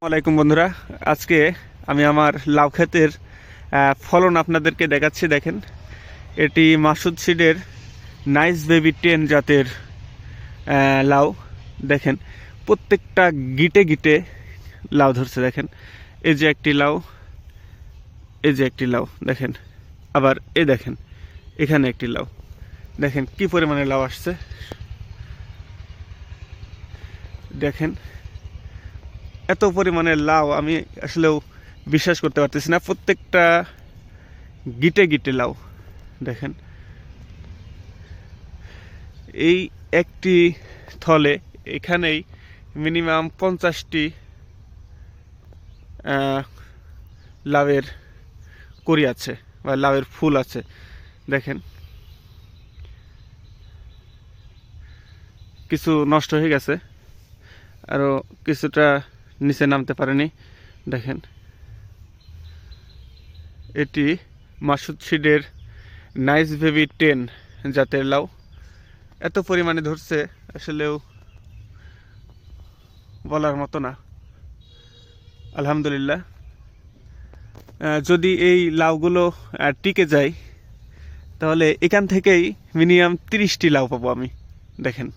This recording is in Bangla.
আসসালামাইকুম বন্ধুরা। আজকে আমি আমার লাউ ক্ষেতের ফলন আপনাদেরকে দেখাচ্ছি, দেখেন। এটি মাসুদ সিডের নাইস বেবি টেন জাতের লাউ। দেখেন, প্রত্যেকটা গিটে গিটে লাউ ধরছে, দেখেন। এই যে একটি লাউ, এই যে একটি লাউ, দেখেন। আবার এই দেখেন, এখানে একটি লাউ। দেখেন, কি পরিমাণে লাউ আসছে। দেখেন এত পরিমাণে লাউ আমি আসলেও বিশ্বাস করতে পারতেছি না। প্রত্যেকটা গিটে গিটে লাউ, দেখেন। এই একটি থলে এখানেই মিনিমাম পঞ্চাশটি লাউয়ের করি আছে বা লাউয়ের ফুল আছে, দেখেন। কিছু নষ্ট হয়ে গেছে আরও কিছুটা নিচে নামতে পারেনি। দেখেন। এটি মাসুদ সিডের নাইস বেবি টেন জাতের লাউ। এত পরিমাণে ধরছে, আসলেও বলার মতো না। আলহামদুলিল্লাহ। যদি এই লাউগুলো টিকে যায়, তাহলে এখান থেকেই মিনিমাম তিরিশটি লাউ পাবো আমি। দেখেন।